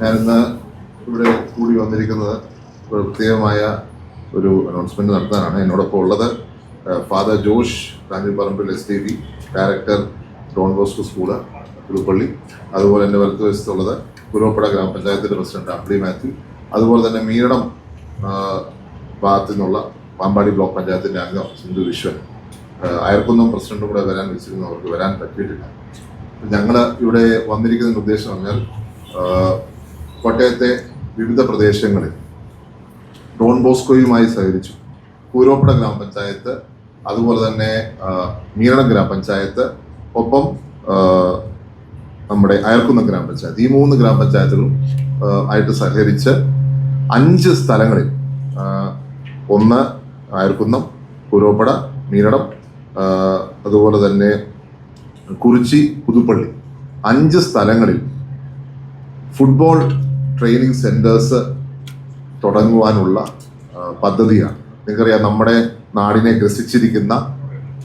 ഞാനിന്ന് ഇവിടെ കൂടി വന്നിരിക്കുന്നത് പ്രത്യേകമായ ഒരു അനൗൺസ്മെന്റ് നടത്താനാണ്. എന്നോടൊപ്പം ഉള്ളത് father Josh Kanjiparambil S T B director Don Bosco school Puthuppally. അതുപോലെ എന്റെ വലത്ത് വശത്തുള്ളത് കുരുവപ്പട ഗ്രാമപഞ്ചായത്തിന്റെ പ്രസിഡന്റ് അബ്ലി മാത്യു. അതുപോലെ തന്നെ മീരടം ഭാഗത്തു നിന്നുള്ള പാമ്പാടി ബ്ലോക്ക് പഞ്ചായത്തിന്റെ അംഗം സിന്ധു വിശ്വൻ. അയർക്കുന്നും പ്രസിഡന്റും കൂടെ വരാൻ വെച്ചിരുന്നു അവർക്ക് വരാൻ പറ്റിയിട്ടില്ല. ഞങ്ങൾ ഇവിടെ വന്നിരിക്കുന്ന ഉദ്ദേശം പറഞ്ഞാൽ കോട്ടയത്തെ വിവിധ പ്രദേശങ്ങളിൽ ഡോൺ ബോസ്കോയുമായി സഹകരിച്ചു. പൂരോപ്പട ഗ്രാമപഞ്ചായത്ത് അതുപോലെ തന്നെ മീരണം ഗ്രാമപഞ്ചായത്ത് ഒപ്പം നമ്മുടെ അയർക്കുന്ന ഗ്രാമപഞ്ചായത്ത്. ഈ മൂന്ന് ഗ്രാമപഞ്ചായത്തുകളും ആയിട്ട് സഹകരിച്ച് അഞ്ച് സ്ഥലങ്ങളിൽ ഒന്ന് അയർക്കുന്നം പൂരോപ്പട മീരണം അതുപോലെ തന്നെ കുറിച്ചി പുതുപ്പള്ളി. അഞ്ച് സ്ഥലങ്ങളിൽ ഫുട്ബോൾ ട്രെയിനിങ് സെന്റേഴ്സ് തുടങ്ങുവാനുള്ള പദ്ധതിയാണ്. നിങ്ങൾക്കറിയാം നമ്മുടെ നാടിനെ ഗ്രസിച്ചിരിക്കുന്ന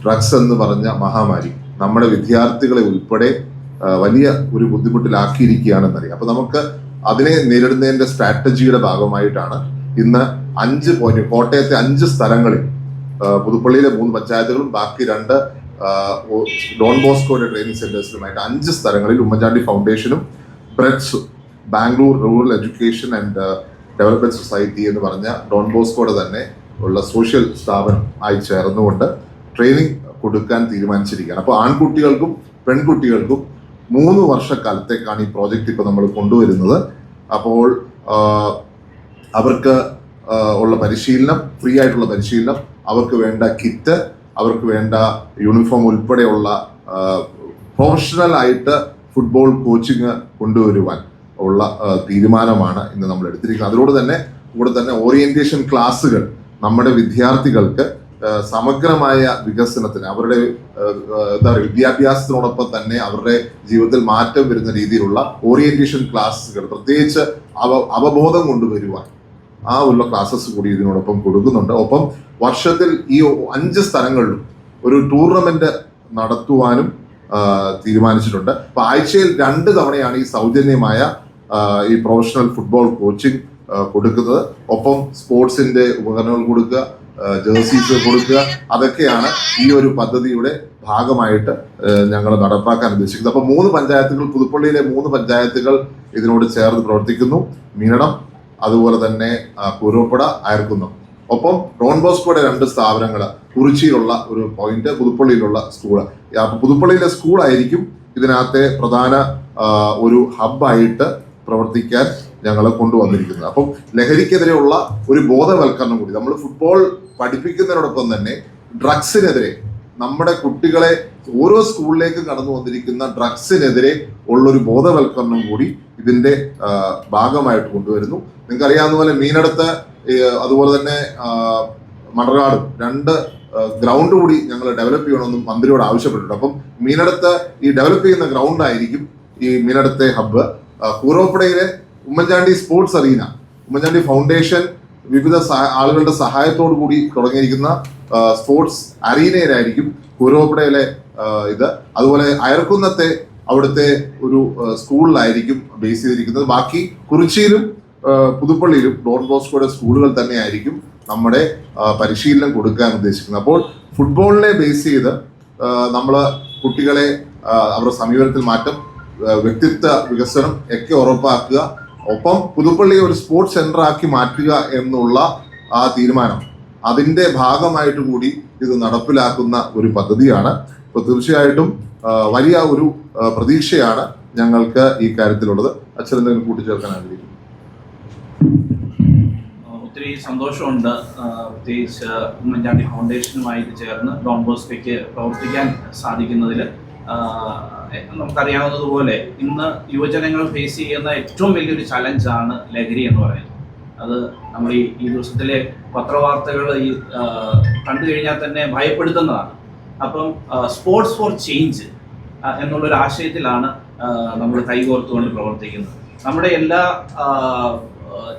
ഡ്രഗ്സ് എന്ന് പറഞ്ഞ മഹാമാരി നമ്മുടെ വിദ്യാർത്ഥികളെ ഉൾപ്പെടെ വലിയ ഒരു ബുദ്ധിമുട്ടിലാക്കിയിരിക്കുകയാണെന്നറിയാം. അപ്പൊ നമുക്ക് അതിനെ നേരിടുന്നതിന്റെ സ്ട്രാറ്റജിയുടെ ഭാഗമായിട്ടാണ് ഇന്ന് അഞ്ച് പോയിന്റ് കോട്ടയത്തെ അഞ്ച് സ്ഥലങ്ങളിൽ പുതുപ്പള്ളിയിലെ മൂന്ന് പഞ്ചായത്തുകളും ബാക്കി രണ്ട് ഡോൺ ബോസ്കോയുടെ ട്രെയിനിങ് സെന്റേഴ്സിലുമായിട്ട് അഞ്ച് സ്ഥലങ്ങളിൽ ഉമ്മൻചാണ്ടി ഫൗണ്ടേഷനും ബ്രെഡ്സും Bangalore rural education and development society എന്ന് പറഞ്ഞ ഡോൺ ബോസ്കോടെ തന്നെ ഉള്ള സോഷ്യൽ സ്ഥാപനം ആയി ചേർന്നുകൊണ്ട് ട്രെയിനിങ് കൊടുക്കാൻ തീരുമാനിച്ചിരിക്കുകയാണ്. അപ്പോൾ ആൺകുട്ടികൾക്കും പെൺകുട്ടികൾക്കും മൂന്ന് വർഷക്കാലത്തേക്കാണ് ഈ പ്രോജക്റ്റ് ഇപ്പോൾ നമ്മൾ കൊണ്ടുവരുന്നത്. അപ്പോൾ അവർക്ക് ഉള്ള പരിശീലനം ഫ്രീ ആയിട്ടുള്ള പരിശീലനം അവർക്ക് വേണ്ട കിറ്റ് അവർക്ക് വേണ്ട യൂണിഫോം ഉൾപ്പെടെയുള്ള പ്രൊഫഷണൽ ആയിട്ട് ഫുട്ബോൾ കോച്ചിങ് കൊണ്ടുവരുവാൻ ഉള്ള തീരുമാനമാണ് ഇന്ന് നമ്മൾ എടുത്തിരിക്കുന്നത്. അതിലൂടെ തന്നെ കൂടെ തന്നെ ഓറിയന്റേഷൻ ക്ലാസ്സുകൾ നമ്മുടെ വിദ്യാർത്ഥികൾക്ക് സമഗ്രമായ വികസനത്തിന് അവരുടെ എന്താ പറയുക വിദ്യാഭ്യാസത്തിനോടൊപ്പം തന്നെ അവരുടെ ജീവിതത്തിൽ മാറ്റം വരുന്ന രീതിയിലുള്ള ഓറിയന്റേഷൻ ക്ലാസ്സുകൾ പ്രത്യേകിച്ച് അവ അവബോധം കൊണ്ടുവരുവാൻ ആ ഉള്ള ക്ലാസ്സസ് കൂടി ഇതിനോടൊപ്പം കൊടുക്കുന്നുണ്ട്. ഒപ്പം വർഷത്തിൽ ഈ അഞ്ച് സ്ഥലങ്ങളിലും ഒരു ടൂർണമെന്റ് നടത്തുവാനും തീരുമാനിച്ചിട്ടുണ്ട്. അപ്പൊ ആഴ്ചയിൽ രണ്ട് തവണയാണ് ഈ സൗജന്യമായ ഈ പ്രൊഫഷണൽ ഫുട്ബോൾ കോച്ചിങ് കൊടുക്കുന്നത്. ഒപ്പം സ്പോർട്സിന്റെ ഉപകരണങ്ങൾ കൊടുക്കുക ജേഴ്സീസ് കൊടുക്കുക അതൊക്കെയാണ് ഈ ഒരു പദ്ധതിയുടെ ഭാഗമായിട്ട് ഞങ്ങൾ നടപ്പാക്കാൻ ഉദ്ദേശിക്കുന്നത്. അപ്പൊ മൂന്ന് പഞ്ചായത്തുകൾ പുതുപ്പള്ളിയിലെ മൂന്ന് പഞ്ചായത്തുകൾ ഇതിനോട് ചേർന്ന് പ്രവർത്തിക്കുന്നു. മീനടം അതുപോലെ തന്നെ ആ, കുരുവപ്പട അയർക്കുന്നം ഒപ്പം ഡോൺ ബോസ്കോയുടെ രണ്ട് സ്ഥാപനങ്ങൾ കുറിച്ചിയിലുള്ള ഒരു പോയിന്റ് പുതുപ്പള്ളിയിലുള്ള സ്കൂൾ പുതുപ്പള്ളിയിലെ സ്കൂളായിരിക്കും ഇതിനകത്തെ പ്രധാന ഒരു ഹബ്ബായിട്ട് പ്രവർത്തിക്കാൻ ഞങ്ങളെ കൊണ്ടുവന്നിരിക്കുന്നത്. അപ്പം ലഹരിക്കെതിരെയുള്ള ഒരു ബോധവൽക്കരണം കൂടി നമ്മൾ ഫുട്ബോൾ പഠിപ്പിക്കുന്നതിനോടൊപ്പം തന്നെ ഡ്രഗ്സിനെതിരെ നമ്മുടെ കുട്ടികളെ ഓരോ സ്കൂളിലേക്കും കടന്നു വന്നിരിക്കുന്ന ഡ്രഗ്സിനെതിരെ ഉള്ളൊരു ബോധവൽക്കരണം കൂടി ഇതിന്റെ ഭാഗമായിട്ട് കൊണ്ടുവരുന്നു. നിങ്ങൾക്ക് അറിയാവുന്ന പോലെ മീനടുത്ത് അതുപോലെ തന്നെ മണർകാടും രണ്ട് ഗ്രൗണ്ട് കൂടി ഞങ്ങൾ ഡെവലപ്പ് ചെയ്യണമെന്നും മന്ത്രിയോട് ആവശ്യപ്പെട്ടിട്ടുണ്ട്. അപ്പം മീനടുത്ത് ഈ ഡെവലപ്പ് ചെയ്യുന്ന ഗ്രൗണ്ട് ആയിരിക്കും ഈ മീനടുത്തെ hub കൂറോപ്പടയിലെ Oommen Chandy sports arena Oommen Chandy foundation വിവിധ ആളുകളുടെ സഹായത്തോടു കൂടി തുടങ്ങിയിരിക്കുന്ന സ്പോർട്സ് അറീനയിലായിരിക്കും കൂരോപ്പടയിലെ ഇത്. അതുപോലെ അയർക്കുന്നത്തെ അവിടുത്തെ ഒരു സ്കൂളിലായിരിക്കും ബേസ് ചെയ്തിരിക്കുന്നത്. ബാക്കി കുറിച്ചിയിലും പുതുപ്പള്ളിയിലും ഡോൺ ബോസ്കോയുടെ സ്കൂളുകൾ തന്നെയായിരിക്കും നമ്മുടെ പരിശീലനം കൊടുക്കാൻ ഉദ്ദേശിക്കുന്നത്. അപ്പോൾ ഫുട്ബോളിനെ ബേസ് ചെയ്ത് നമ്മൾ കുട്ടികളെ അവരുടെ സമീപനത്തിൽ മാറ്റം വ്യക്തിത്വ വികസനം ഒക്കെ ഉറപ്പാക്കുക. ഒപ്പം പുതുപ്പള്ളിയെ ഒരു സ്പോർട്സ് സെന്റർ ആക്കി മാറ്റുക എന്നുള്ള ആ തീരുമാനം. അതിന്റെ ഭാഗമായിട്ട് കൂടി ഇത് നടപ്പിലാക്കുന്ന ഒരു പദ്ധതിയാണ്. അപ്പോൾ തീർച്ചയായിട്ടും വലിയ ഒരു പ്രതീക്ഷയാണ് ഞങ്ങൾക്ക് ഈ കാര്യത്തിലുള്ളത്. അച്ഛൻ എന്തെങ്കിലും കൂട്ടിച്ചേർക്കാൻ ആഗ്രഹിക്കുന്നു? ഒത്തിരി സന്തോഷമുണ്ട്. പ്രത്യേകിച്ച് ഉമ്മൻചാണ്ടി ഫൗണ്ടേഷനുമായിട്ട് ചേർന്ന് ഡോൺ ബോസ്കോയ്ക്ക് പ്രവർത്തിക്കാൻ സാധിക്കുന്നതിൽ നമുക്കറിയാവുന്നതുപോലെ ഇന്ന് യുവജനങ്ങൾ ഫേസ് ചെയ്യുന്ന ഏറ്റവും വലിയൊരു ചലഞ്ചാണ് ലഹരി എന്ന് പറയുന്നത്. അത് നമ്മൾ ഈ ഈ ദിവസത്തിലെ പത്രവാർത്തകൾ ഈ കണ്ടു കഴിഞ്ഞാൽ തന്നെ ഭയപ്പെടുത്തുന്നതാണ്. അപ്പം സ്പോർട്സ് ഫോർ ചേഞ്ച് എന്നുള്ളൊരു ആശയത്തിലാണ് നമ്മൾ കൈകോർത്തുകൊണ്ട് പ്രവർത്തിക്കുന്നത്. നമ്മുടെ എല്ലാ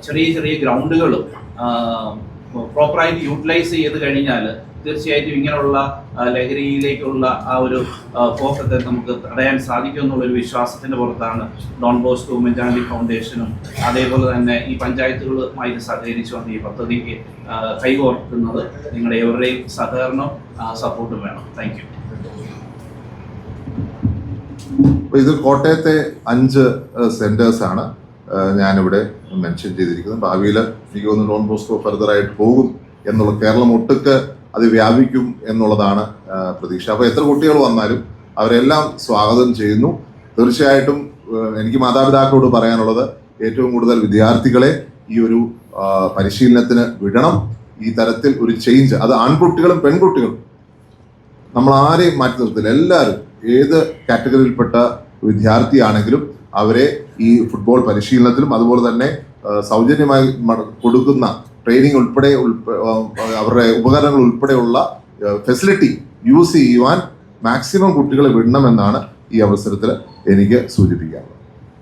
ചെറിയ ചെറിയ ഗ്രൗണ്ടുകളും പ്രോപ്പറായിട്ട് യൂട്ടിലൈസ് ചെയ്ത് കഴിഞ്ഞാൽ തീർച്ചയായിട്ടും ഇങ്ങനെയുള്ള ലഹരിയിലേക്കുള്ള ആ ഒരു പോക്കത്തെ നമുക്ക് തടയാൻ സാധിക്കും എന്നുള്ളൊരു വിശ്വാസത്തിന്റെ പുറത്താണ് ഡോൺ ബോസ്കോ ഉമ്മൻചാണ്ടി ഫൗണ്ടേഷനും അതേപോലെ തന്നെ ഈ പഞ്ചായത്തുകളുമായിട്ട് സഹകരിച്ചുകൊണ്ട് ഈ പദ്ധതിക്ക് കൈകോർക്കുന്നത് നിങ്ങളുടെ എവരുടെയും സഹകരണം സപ്പോർട്ടും വേണം. താങ്ക് ഇത് കോട്ടയത്തെ അഞ്ച് സെന്റേഴ്സ് ആണ് ഞാനിവിടെ മെൻഷൻ ചെയ്തിരിക്കുന്നത്. ഭാവിയിൽ എനിക്ക് തോന്നുന്നു ഡോൺ ബോസ്കോ ഫർദർ ആയിട്ട് പോകും എന്നുള്ള കേരളം ഒട്ടുക്ക് അത് വ്യാപിക്കും എന്നുള്ളതാണ് പ്രതീക്ഷ. അപ്പോൾ എത്ര കുട്ടികൾ വന്നാലും അവരെല്ലാം സ്വാഗതം ചെയ്യുന്നു. തീർച്ചയായിട്ടും എനിക്ക് മാതാപിതാക്കളോട് പറയാനുള്ളത് ഏറ്റവും കൂടുതൽ വിദ്യാർത്ഥികളെ ഈ ഒരു പരിശീലനത്തിന് വിടണം. ഈ തരത്തിൽ ഒരു ചേഞ്ച് അത് ആൺകുട്ടികളും പെൺകുട്ടികളും. നമ്മൾ ആരെയും മാറ്റി നിർത്തില്ല. എല്ലാവരും ഏത് കാറ്റഗറിയിൽപ്പെട്ട വിദ്യാർത്ഥിയാണെങ്കിലും അവരെ ഈ ഫുട്ബോൾ പരിശീലനത്തിലും അതുപോലെ തന്നെ സൗജന്യമായി കൊടുക്കുന്ന ട്രെയിനിങ് ഉൾപ്പെടെ അവരുടെ ഉപകരണങ്ങൾ ഉൾപ്പെടെയുള്ള ഫെസിലിറ്റി യൂസ് ചെയ്യുവാൻ മാക്സിമം കുട്ടികളെ വിടണമെന്നാണ് ഈ അവസരത്തിൽ എനിക്ക് സൂചിപ്പിക്കാനുള്ളത്.